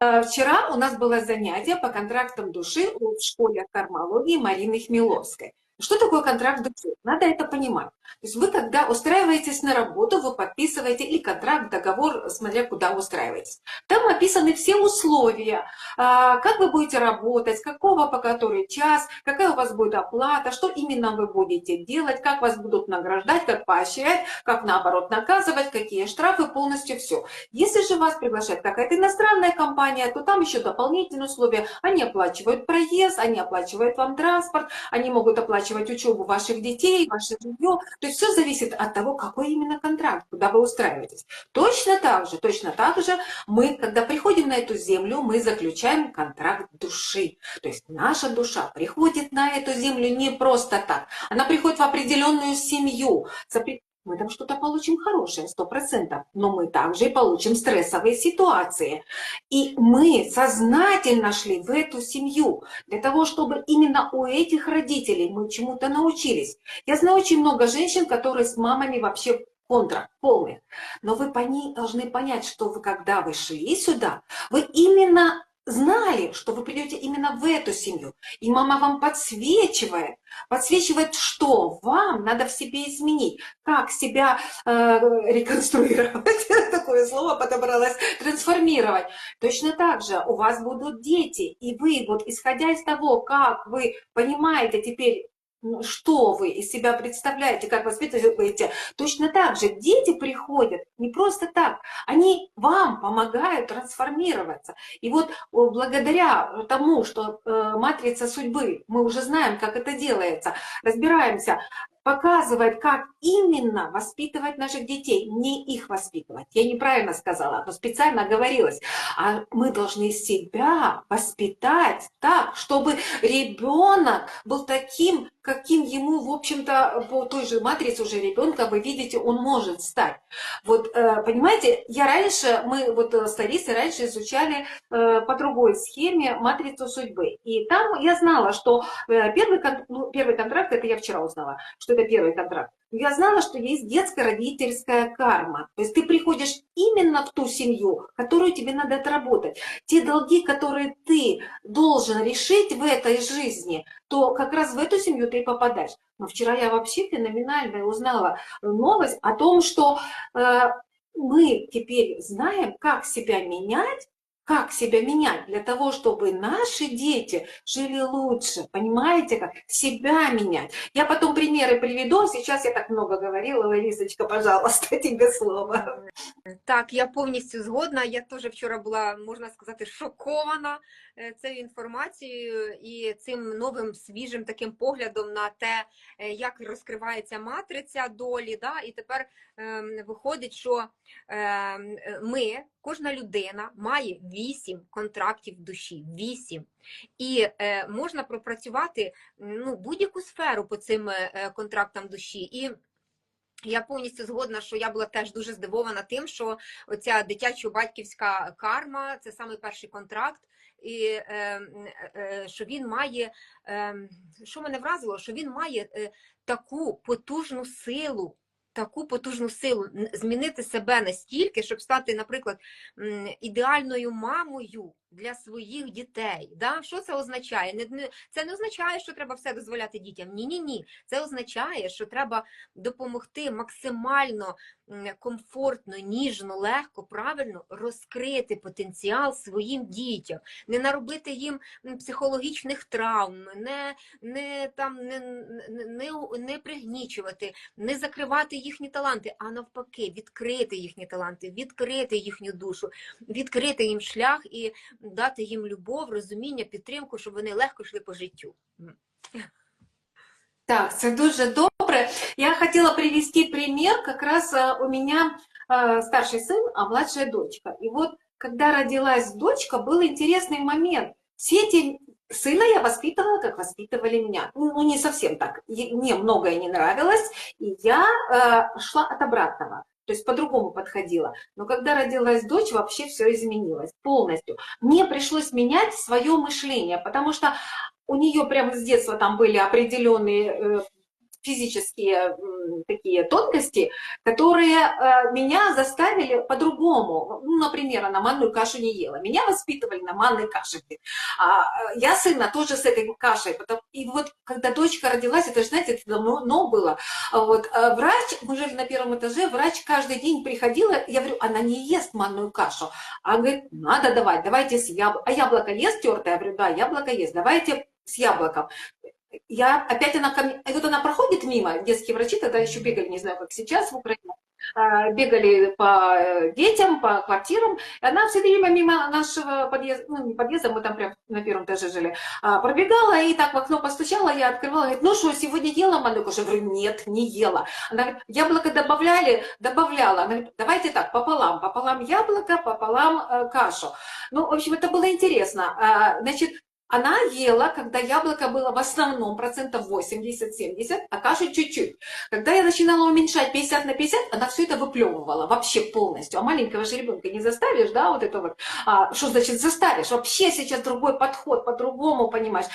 Э, вчера у нас было занятие по контрактам души в школе кармологии Марины Хмеловской. Что такое контракт души? Надо это понимать. То есть вы, когда устраиваетесь на работу, вы подписываете или контракт, договор, смотря куда устраиваетесь. Там описаны все условия, а, как вы будете работать, какого по который час, какая у вас будет оплата, что именно вы будете делать, как вас будут награждать, как поощрять, как наоборот наказывать, какие штрафы, полностью все. Если же вас приглашает какая-то иностранная компания, то там еще дополнительные условия. Они оплачивают проезд, они оплачивают вам транспорт, они могут оплачивать оплачивать учебу ваших детей, ваше жилье. То есть все зависит от того, какой именно контракт, куда вы устраиваетесь. Точно так же, точно так же мы, когда приходим на эту землю, мы заключаем контракт души. То есть наша душа приходит на эту землю не просто так. Она приходит в определенную семью, мы там что-то получим хорошее, сто процентов, но мы также и получим стрессовые ситуации. И мы сознательно шли в эту семью для того, чтобы именно у этих родителей мы чему-то научились. Я знаю очень много женщин, которые с мамами вообще контра, полных. Но вы должны понять, что вы, когда вы шли сюда, вы именно знали, что вы придете именно в эту семью. И мама вам подсвечивает, подсвечивает, что вам надо в себе изменить, как себя э, реконструировать, такое слово подобралось, трансформировать. Точно так же у вас будут дети, и вы вот исходя из того, как вы понимаете теперь что вы из себя представляете, как воспитываете, точно так же дети приходят не просто так, они вам помогают трансформироваться. И вот благодаря тому, что э, матрица судьбы, мы уже знаем, как это делается, разбираемся, показывает, как именно воспитывать наших детей, не их воспитывать. Я неправильно сказала, но специально говорилось. А мы должны себя воспитать так, чтобы ребенок был таким, каким ему, в общем-то, по той же матрице уже ребенка, вы видите, он может стать. Вот, э, понимаете, я раньше, мы вот э, с Ларисой раньше изучали э, по другой схеме матрицу судьбы. И там я знала, что первый, ну, первый контракт, это я вчера узнала, что это первый контракт. Я знала, что есть детско-родительская карма. То есть ты приходишь именно в ту семью, которую тебе надо отработать. Те долги, которые ты должен решить в этой жизни, то как раз в эту семью ты и попадаешь. Но вчера я вообще феноменально узнала новость о том, что э, мы теперь знаем, как себя менять, как себя менять для того, чтобы наши дети жили лучше, понимаете, как себя менять. Я потом примеры приведу, сейчас я так много говорила, Ларисочка, пожалуйста, тебе слово. Так, я повністю згодна. Я теж вчора була, можна сказати, шокована Е, цією інформацією і цим новим свіжим таким поглядом на те, е, як розкривається матриця долі. Да? І тепер ем, виходить, що ем, ми, кожна людина, має вісім контрактів душі. Вісім. І е, можна пропрацювати ну, будь-яку сферу по цим контрактам душі. І я повністю згодна, що я була теж дуже здивована тим, що оця дитячо-батьківська карма це саме перший контракт і е, е, що він має, е, що мене вразило, що він має е, таку потужну силу. Таку потужну силу змінити себе настільки, щоб стати, наприклад, ідеальною мамою Для своїх дітей. Да? Що це означає? Це не означає, що треба все дозволяти дітям. Ні, ні, ні. Це означає, що треба допомогти максимально комфортно, ніжно, легко, правильно розкрити потенціал своїм дітям, не наробити їм психологічних травм, не не, там, не, не, не пригнічувати, не закривати їхні таланти, а навпаки, відкрити їхні таланти, відкрити їхню душу, відкрити їм шлях і дати їм любов, розуміння, підтримку, щоб вони легко йшли по життю. Так, це дуже добре. Я хотела привести пример. Как раз у меня старший сын, а младшая дочка. И вот, когда родилась дочка, был интересный момент. Все эти сына я воспитывала, как воспитывали меня. Ну, не совсем так. Мне многое не нравилось, и я э, шла от обратного то есть по-другому подходила. Но когда родилась дочь, вообще все изменилось полностью. Мне пришлось менять свое мышление, потому что у нее прямо с детства там были определенные э, физические такие тонкости, которые э, меня заставили по-другому. Ну, например, она манную кашу не ела. Меня воспитывали на манной каше. А, э, я сына тоже с этой кашей. И вот когда дочка родилась, это же, знаете, это давно было, а вот, э, врач, мы жили на первом этаже, врач каждый день приходила, я говорю, она не ест манную кашу. А говорит, надо давать, давайте с яблоком. А яблоко ест тертое? Я говорю, да, яблоко ест, давайте с яблоком. Я, опять она ко мне, и вот она проходит мимо, детские врачи тогда еще бегали, не знаю, как сейчас в Украине, а, бегали по э, детям, по квартирам, и она все время мимо нашего подъезда, ну, не подъезда, мы там прям на первом этаже жили, а, пробегала и так в окно постучала, я открывала, говорит, ну что, сегодня ела манную кашу? Я говорю, нет, не ела. Она говорит, яблоко добавляли, добавляла. Она говорит, давайте так, пополам, пополам яблоко, пополам э, кашу. Ну, в общем, это было интересно. А, Значит, она ела, когда яблоко было в основном процентов 80-70, а каши чуть-чуть. Когда я начинала уменьшать 50 на 50, она все это выплевывала вообще полностью. А маленького же ребенка не заставишь, да, вот это вот. А, что значит заставишь? Вообще сейчас другой подход, по-другому, понимаешь.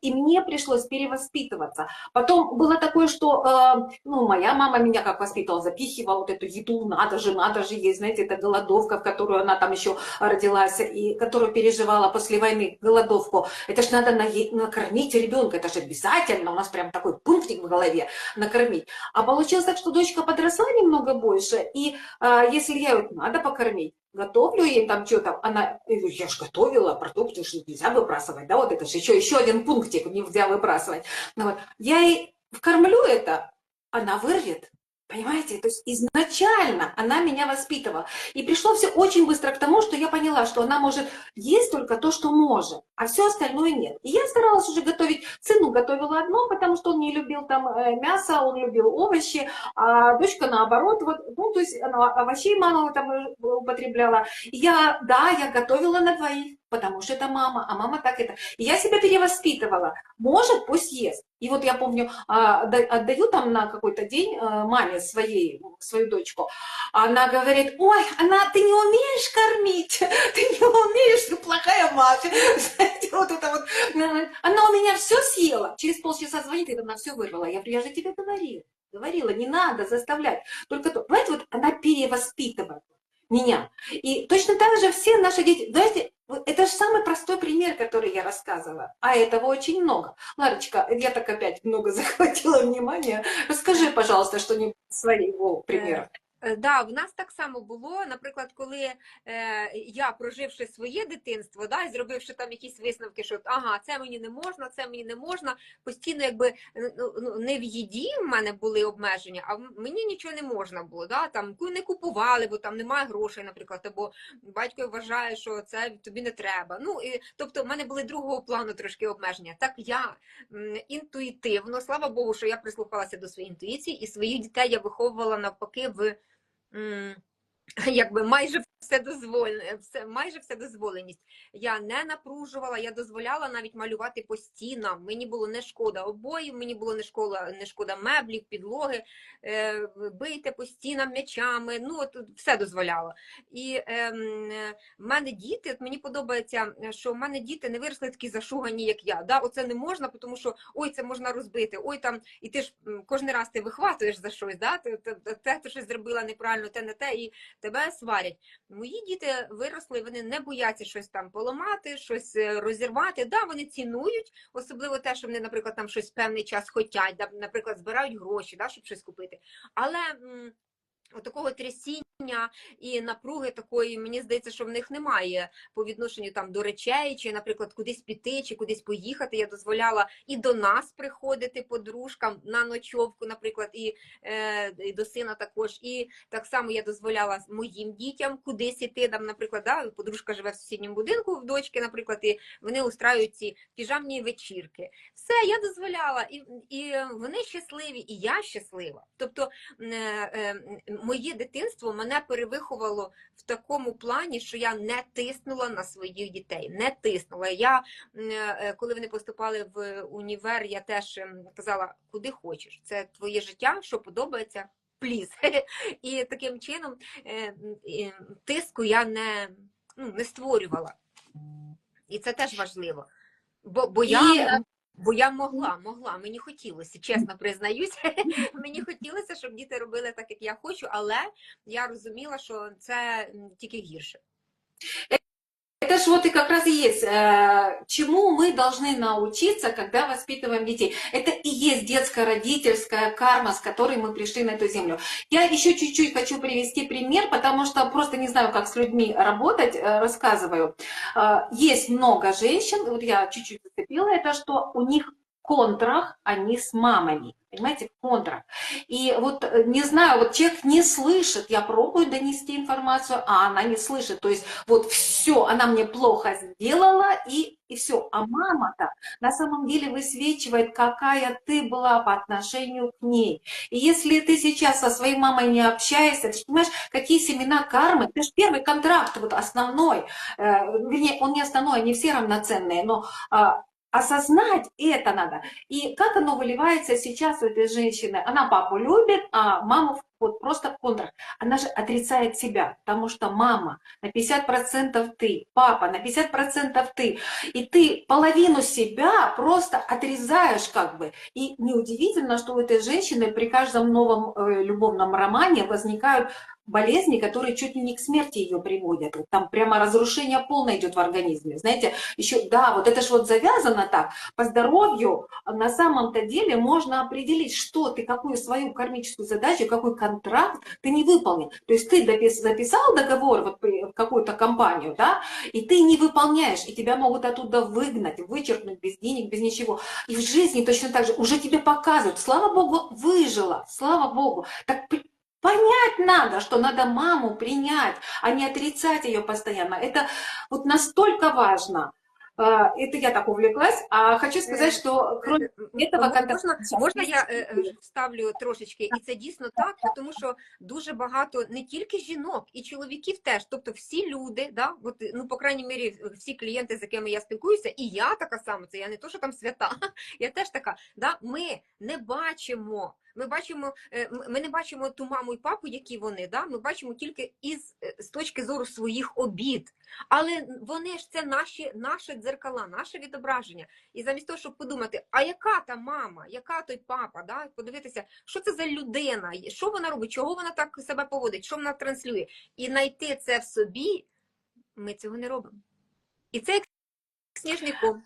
И мне пришлось перевоспитываться. Потом было такое, что, э, ну, моя мама меня как воспитывала, запихивала вот эту еду, надо же, надо же есть, знаете, это голодовка, в которую она там еще родилась, и которую переживала после войны, голодовку. Это ж надо накормить ребенка, это же обязательно, у нас прям такой пунктик в голове, накормить. А получилось так, что дочка подросла немного больше, и а, если я ее надо покормить, готовлю ей там что-то, она, я же готовила, продукты же нельзя выбрасывать, да, вот это же еще, еще один пунктик нельзя выбрасывать. Ну вот, я ей вкормлю это, она вырвет, Понимаете? То есть изначально она меня воспитывала. И пришло все очень быстро к тому, что я поняла, что она может есть только то, что может, а все остальное нет. И я старалась уже готовить. Сыну готовила одно, потому что он не любил там э, мясо, он любил овощи, а дочка наоборот, вот, ну, то есть она овощей мало там э, употребляла. И я, да, я готовила на двоих, потому что это мама, а мама так это. И я себя перевоспитывала. Может, пусть ест. И вот я помню, а, да- отдаю там на какой-то день э, маме своей, свою дочку. Она говорит, ой, она, ты не умеешь кормить, ты не умеешь, ты плохая мать. Знаете, вот это вот. Она у меня все съела. Через полчаса звонит, и она все вырвала. Я я же тебе говорила. Говорила, не надо заставлять. Только то. Понимаете, вот она перевоспитывает меня. И точно так же все наши дети, знаете, это же самый простой пример, который я рассказывала, а этого очень много. Ларочка, я так опять много захватила внимания. Расскажи, пожалуйста, что-нибудь своего примера. Е, Да, в нас так само було. Наприклад, коли е, я, проживши своє дитинство, да, і зробивши там якісь висновки, що ага, це мені не можна, це мені не можна, постійно якби ну, ну, не в їді в мене були обмеження, а мені нічого не можна було. Да, там не купували, бо там немає грошей, наприклад, або батько вважає, що це тобі не треба. Ну і тобто, в мене були другого плану трошки обмеження. Так я інтуїтивно, слава Богу, що я прислухалася до своєї інтуїції, і своїх дітей я виховувала навпаки в якби майже все дозволене, все, майже все дозволеність. Я не напружувала, я дозволяла навіть малювати по стінам. Мені було не шкода обоїв, мені було не шкода, не шкода меблів, підлоги, е, бийте по стінам м'ячами. Ну от все дозволяла. І ем, е, в мене діти, от мені подобається, що в мене діти не виросли такі зашугані, як я. Да? Оце не можна, тому що ой, це можна розбити, ой там, і ти ж кожен раз ти вихватуєш за щось, да? те, ти щось зробила неправильно, те не те, і тебе сварять. Мої діти виросли, вони не бояться щось там поламати, щось е, розірвати. Да, вони цінують, особливо те, що вони, наприклад, там щось певний час хотять, да, наприклад, збирають гроші, да, щоб щось купити. Але м, такого трясіння і напруги такої, мені здається, що в них немає по відношенню там до речей, чи, наприклад, кудись піти, чи кудись поїхати. Я дозволяла і до нас приходити подружкам на ночовку, наприклад, і, е, і до сина також. І так само я дозволяла моїм дітям кудись іти. Там, наприклад, да, подружка живе в сусідньому будинку в дочки, наприклад, і вони устраюють ці піжамні вечірки. Все, я дозволяла, і, і вони щасливі, і я щаслива. Тобто е, е, моє дитинство мене перевиховало в такому плані, що я не тиснула на своїх дітей, не тиснула. Я е, коли вони поступали в універ, я теж ем, казала, куди хочеш. Це твоє життя, що подобається. Пліз. І таким чином е, е, тиску я не, ну, не створювала. І це теж важливо. Бо, бо я І, е, Бо я могла, могла, мені хотілося, чесно признаюсь. мені хотілося, щоб діти робили так, як я хочу, але я розуміла, що це тільки гірше. Это же вот и как раз и есть, э, чему мы должны научиться, когда воспитываем детей. Это и есть детская родительская карма, с которой мы пришли на эту землю. Я еще чуть-чуть хочу привести пример, потому что просто не знаю, как с людьми работать, э, рассказываю. Э, Есть много женщин, вот я чуть-чуть зацепила это, что у них контрах они с мамами. Понимаете, в. И вот э, не знаю, вот человек не слышит, я пробую донести информацию, а она не слышит. То есть вот все, она мне плохо сделала, и, и все. А мама-то на самом деле высвечивает, какая ты была по отношению к ней. И если ты сейчас со своей мамой не общаешься, ты понимаешь, какие семена кармы, ты же первый контракт, вот основной, э, вернее, он не основной, они все равноценные, но а, осознать это надо. И как оно выливается сейчас у этой женщины? Она папу любит, а маму вот просто в контрах. Она же отрицает себя, потому что мама на 50% ты, папа на 50% ты. И ты половину себя просто отрезаешь как бы. И неудивительно, что у этой женщины при каждом новом э, любовном романе возникают болезни, которые чуть ли не к смерти ее приводят. Там прямо разрушение полное идет в организме. Знаете, еще, да, вот это же вот завязано так. По здоровью на самом-то деле можно определить, что ты, какую свою кармическую задачу, какой контракт ты не выполнил. То есть ты записал договор вот в какую-то компанию, да, и ты не выполняешь, и тебя могут оттуда выгнать, вычеркнуть без денег, без ничего. И в жизни точно так же уже тебе показывают, слава богу, выжила, слава богу. Так понять надо, что надо маму принять, а не отрицать ее постоянно. Это вот настолько важно. Э, Это я так увлеклась. А хочу сказать, что кроме этого М- контакта... Можна, можна я е, е, вставлю трошечки, і це дійсно так, тому що дуже багато не тільки жінок, і чоловіків теж. Тобто всі люди, да, от, ну по крайній мірі, всі клієнти, з якими я спілкуюся, і я така сама, це я не то, що там свята, я теж така. Да, ми не бачимо. Ми бачимо, е, ми не бачимо ту маму і папу, які вони, да? ми бачимо тільки із е, з точки зору своїх обід. Але вони ж це наші, наші дзеркала, наше відображення. І замість того, щоб подумати, а яка та мама, яка той папа, да? подивитися, що це за людина, що вона робить, чого вона так себе поводить, що вона транслює, і знайти це в собі, ми цього не робимо. І це як сніжний ком.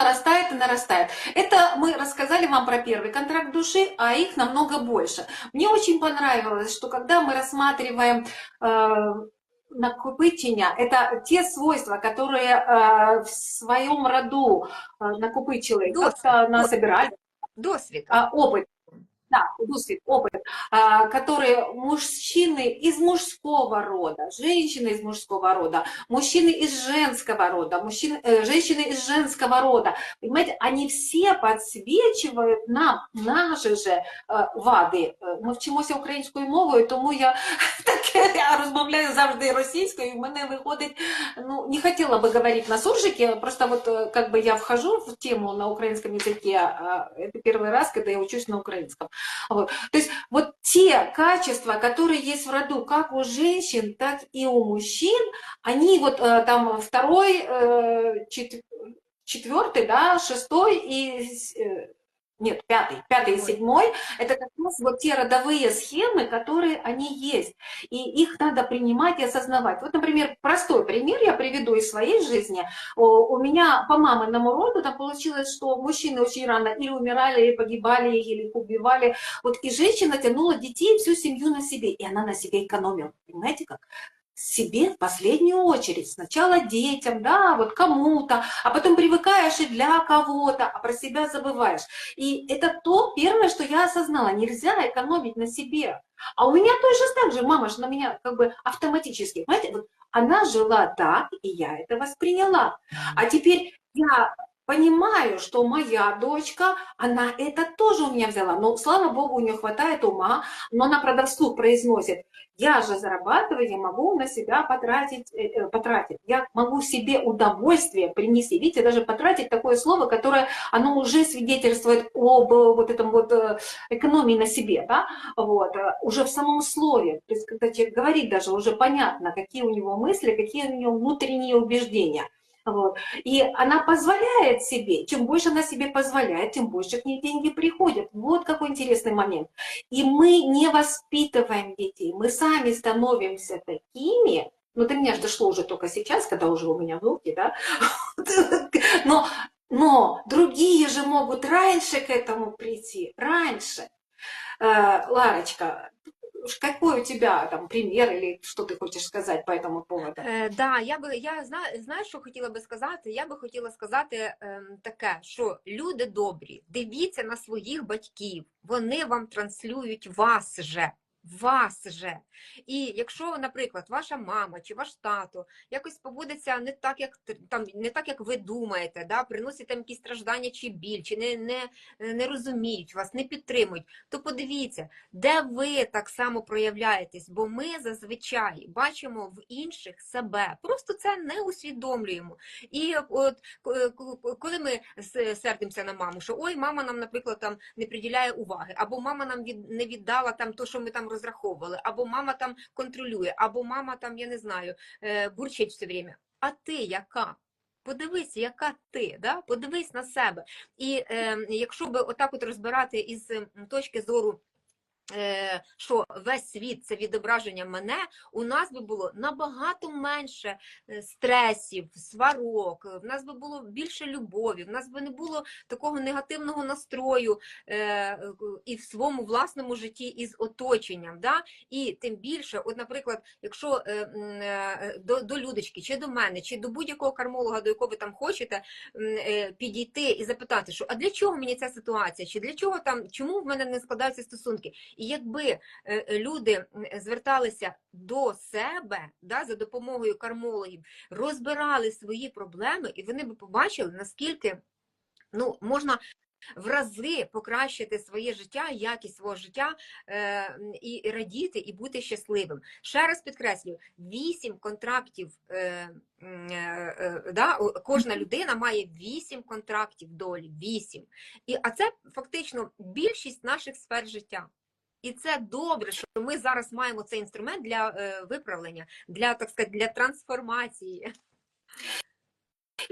Нарастает и нарастает. Это мы рассказали вам про первый контракт души, а их намного больше. Мне очень понравилось, что когда мы рассматриваем э, накопычення, это те свойства, которые э, в своем роду э, накопычили, как-то насобирали, Досвід. а, опыт, да, досвид, опыт, а, которые мужчины из мужского рода, женщины из мужского рода, мужчины из женского рода, мужчины, э, женщины из женского рода, понимаете, они все подсвечивают нам наши же э, вади. Э, Ми вчимося українською мовою, тому я таке я розмовляю завжди російською, і в мене виходить, ну, не хотела бы говорить на суржике, просто вот э, как бы я вхожу в тему на украинском языке, а это первый раз, когда я учусь на украинском. Вот. То есть вот те качества, которые есть в роду, как у женщин, так и у мужчин, они вот э, там второй, э, чет- четвертый, да, шестой и э, нет, пятый, пятый и Седьмой. это как раз вот те родовые схемы, которые они есть, и их надо принимать и осознавать. Вот, например, простой пример я приведу из своей жизни. У меня по маминому роду там получилось, что мужчины очень рано или умирали, или погибали, или их убивали. Вот и женщина тянула детей, всю семью на себе, и она на себе экономила. Понимаете как? Себе в последнюю очередь. Сначала детям, да, вот кому-то, а потом привыкаешь и для кого-то, а про себя забываешь. И это то первое, что я осознала. Нельзя экономить на себе. А у меня точно так же, мама же на меня как бы автоматически, понимаете, вот она жила так, и я это восприняла. А теперь я понимаю, что моя дочка, она это тоже у меня взяла. Но, слава богу, у нее хватает ума, но она правда вслух произносит, я же зарабатываю, я могу на себя потратить, э, э, потратить. Я могу себе удовольствие принести. Видите, даже потратить такое слово, которое, оно уже свидетельствует об э, вот этом вот экономии на себе, да, вот, уже в самом слове. То есть, когда человек говорит даже, уже понятно, какие у него мысли, какие у него внутренние убеждения. Вот. И она позволяет себе, чем больше она себе позволяет, тем больше к ней деньги приходят. Вот какой интересный момент. И мы не воспитываем детей, мы сами становимся такими, ну, до меня же дошло уже только сейчас, когда уже у меня внуки, да, но, но другие же могут раньше к этому прийти, раньше. Э, Ларочка, какой у тебя там пример или що ти хочеш сказати по этому поводу? Е, да, я би я знаю, знаю, що хотіла би сказати. Я би хотіла сказати е, таке, що люди добрі, дивіться на своїх батьків, вони вам транслюють вас же. Вас же. І якщо, наприклад, ваша мама чи ваш тато якось поводиться не так, як там не так, як ви думаєте, да, приносить там якісь страждання чи біль, чи не, не, не розуміють вас, не підтримують, то подивіться, де ви так само проявляєтесь, бо ми зазвичай бачимо в інших себе, просто це не усвідомлюємо. І от коли ми сердимося на маму, що ой, мама нам, наприклад, там не приділяє уваги, або мама нам від не віддала там то, що ми там розраховували, або мама там контролює, або мама там, я не знаю, е, бурчить все время. А ти яка? Подивись, яка ти, да? подивись на себе. І е, якщо би отак от розбирати із точки зору що весь світ це відображення мене, у нас би було набагато менше е, стресів, сварок, в нас би було більше любові, в нас би не було такого негативного настрою е, і в своєму власному житті із оточенням. Да? І тим більше, от, наприклад, якщо до до людочки, чи до мене, чи до будь-якого кармолога, до якого ви там хочете підійти і запитати, що а для чого мені ця ситуація, чи для чого там, чому в мене не складаються стосунки? І якби е, люди зверталися до себе да, за допомогою кармологів, розбирали свої проблеми, і вони б побачили, наскільки ну, можна. В рази покращити своє життя, якість свого життя е, і радіти, і бути щасливим. Ще раз підкреслюю: вісім контрактів, е, е, е, да, кожна людина має вісім контрактів долі, вісім. І, А це фактично більшість наших сфер життя. І це добре, що ми зараз маємо цей інструмент для е, виправлення, для так сказати, для трансформації.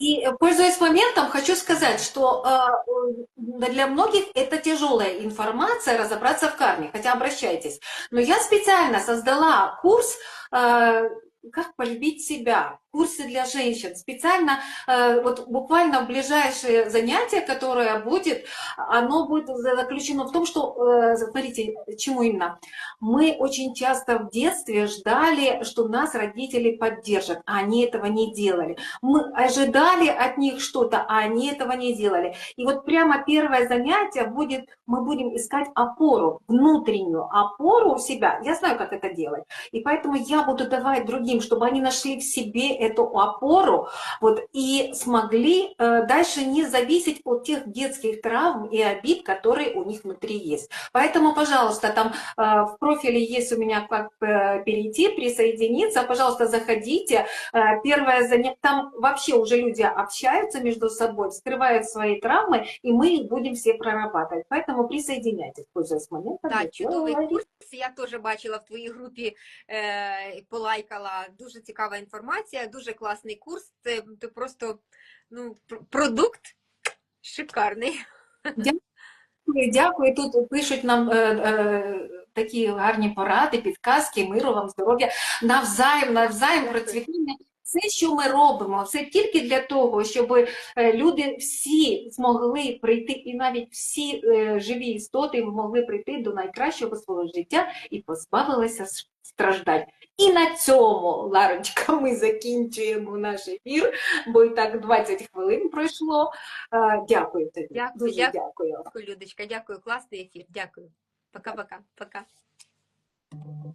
И, пользуясь моментом, хочу сказать, что э, для многих это тяжелая информация разобраться в карме, хотя обращайтесь. Но я специально создала курс э, «Как полюбить себя», курсы для женщин. Специально, э, вот буквально ближайшее занятие, которое будет, оно будет заключено в том, что, э, смотрите, чему именно. Мы очень часто в детстве ждали, что нас родители поддержат, а они этого не делали. Мы ожидали от них что-то, а они этого не делали. И вот прямо первое занятие будет, мы будем искать опору, внутреннюю опору у себя. Я знаю, как это делать. И поэтому я буду давать другим, чтобы они нашли в себе эту опору вот, и смогли э, дальше не зависеть от тех детских травм и обид, которые у них внутри есть. Поэтому, пожалуйста, там э, в профиле есть у меня как перейти, присоединиться, пожалуйста, заходите. Э, первое занятие, там вообще уже люди общаются между собой, вскрывают свои травмы, и мы их будем все прорабатывать. Поэтому присоединяйтесь, пользуясь моментом. Так, чудовий курс. Я теж бачила в твоїй групі, е, полайкала. Дуже цікава інформація, дуже класний курс. Це, просто ну, продукт шикарний. Дякую, дякую. Тут пишуть нам е, е, такі гарні поради, підказки, миру вам, здоров'я, навзаєм, навзаєм процвітання. Все, що ми робимо, все тільки для того, щоб е, люди всі змогли прийти, і навіть всі е, живі істоти могли прийти до найкращого свого життя і позбавилися страждань. І на цьому, Ларочка, ми закінчуємо наш ефір, бо і так 20 хвилин пройшло. Е, дякую тобі. Дякую, Дуже дякую. дякую. Людочка, дякую, класний ефір. Дякую. Пока-пока. Пока. -пока. Пока.